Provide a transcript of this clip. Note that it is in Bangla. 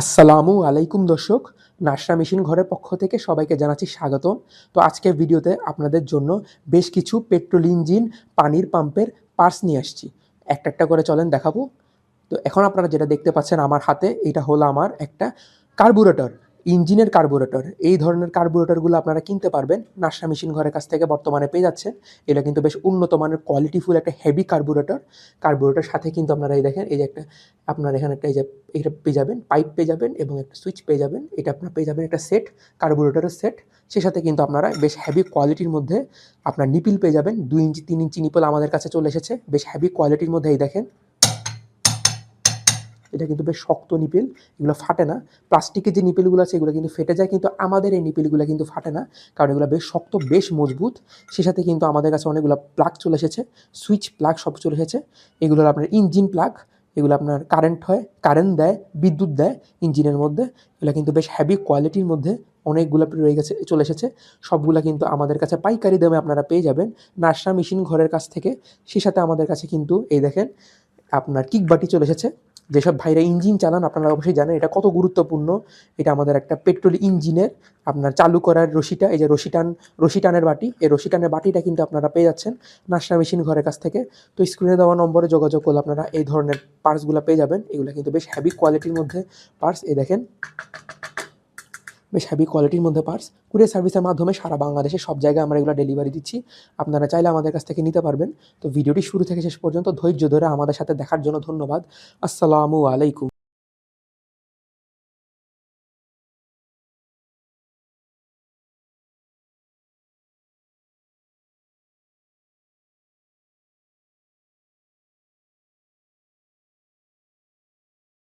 আসসালামু আলাইকুম দর্শক, নাসরা মেশিন ঘরের পক্ষ থেকে সবাইকে জানাচ্ছি স্বাগতম। তো আজকের ভিডিওতে আপনাদের জন্য বেশ কিছু পেট্রোল ইঞ্জিন পানির পাম্পের পার্টস নিয়ে আসছি। একটা একটা করে চলেন দেখাবো। তো এখন আপনারা যেটা দেখতে পাচ্ছেন আমার হাতে, এটা হলো আমার একটা কার্বুরেটর। ইঞ্জিনের কার্বোরেটর, এই ধরনের কার্বোরেটরগুলো আপনারা কিনতে পারবেন। নাসরা মেশিন ঘরের কাছ থেকে বর্তমানে পেয়ে যাচ্ছেন। এটা কিন্তু বেশ উন্নত মানের কোয়ালিটিফুল একটা হেভি কার্বুরেটর কার্বুরেটর সাথে কিন্তু আপনারা এই দেখেন, এই যে একটা, আপনার এখানে একটা এই যে, এটা পেয়ে যাবেন পাইপ পেয়ে যাবেন এবং একটা সুইচ পেয়ে যাবেন। এটা আপনার পেয়ে যাবেন একটা সেট কার্বোরেটরের সেট সে সাথে কিন্তু আপনারা বেশ হেভি কোয়ালিটির মধ্যে আপনার নিপিল পেয়ে যাবেন। দুই ইঞ্চি, তিন ইঞ্চি নিপিল আমাদের কাছে চলে এসেছে। বেশ হেভি কোয়ালিটির মধ্যে এই দেখেন। এটা কিন্তু বেশ শক্ত নিপিল, এগুলো ফাটে না। প্লাস্টিকের যে নিপিলগুলো আছে, এগুলো কিন্তু ফেটে যায়, কিন্তু আমাদের এই নিপিলগুলো কিন্তু ফাটে না, কারণ এগুলো বেশ শক্ত, বেশ মজবুত। সে সাথে কিন্তু আমাদের কাছে অনেকগুলো প্লাগ চলে এসেছে, সুইচ প্লাগ সব চলে এসেছে। এগুলো আপনার ইঞ্জিন প্লাগ, এগুলো আপনার কারেন্ট হয়, কারেন্ট দেয়, বিদ্যুৎ দেয় ইঞ্জিনের মধ্যে। এগুলো কিন্তু বেশ হ্যাভি কোয়ালিটির মধ্যে অনেকগুলো রয়ে গেছে, চলে এসেছে। সবগুলো কিন্তু আমাদের কাছে পাইকারি দামে আপনারা পেয়ে যাবেন নাসরা মেশিন ঘরের কাছ থেকে। সে সাথে আমাদের কাছে কিন্তু, এই দেখেন, আপনার কিকবাটি চলে এসেছে। যেসব ভাইরা ইঞ্জিন চালান আপনারা অবশ্যই জানেন, এটা কত গুরুত্বপূর্ণ। এটা আমাদের একটা পেট্রোল ইঞ্জিনের আপনার চালু করার রশিটা, এই যে রশিটান, রশিটানের বাটি, এই রশিটানের বাটিটা কিন্তু আপনারা পেয়ে যাচ্ছেন নাশনা মেশিন ঘরের কাছ থেকে। তো স্ক্রিনে দেওয়া নম্বরে যোগাযোগ করলে আপনারা এই ধরনের পার্টসগুলো পেয়ে যাবেন। এগুলো কিন্তু বেশ হ্যাভি কোয়ালিটির মধ্যে পার্টস এই দেখেন বেশ হ্যাভি কোয়ালিটির মধ্যে পার্স কুরিয়ার সার্ভিসের মাধ্যমে সারা বাংলাদেশে সব জায়গায় আমরা এগুলো ডেলিভারি দিচ্ছি। আপনারা চাইলে আমাদের কাছ থেকে নিতে পারবেন। তো ভিডিওটি শুরু থেকে শেষ পর্যন্ত ধৈর্য ধরে আমাদের সাথে দেখার জন্য ধন্যবাদ। আসসালামু আলাইকুম।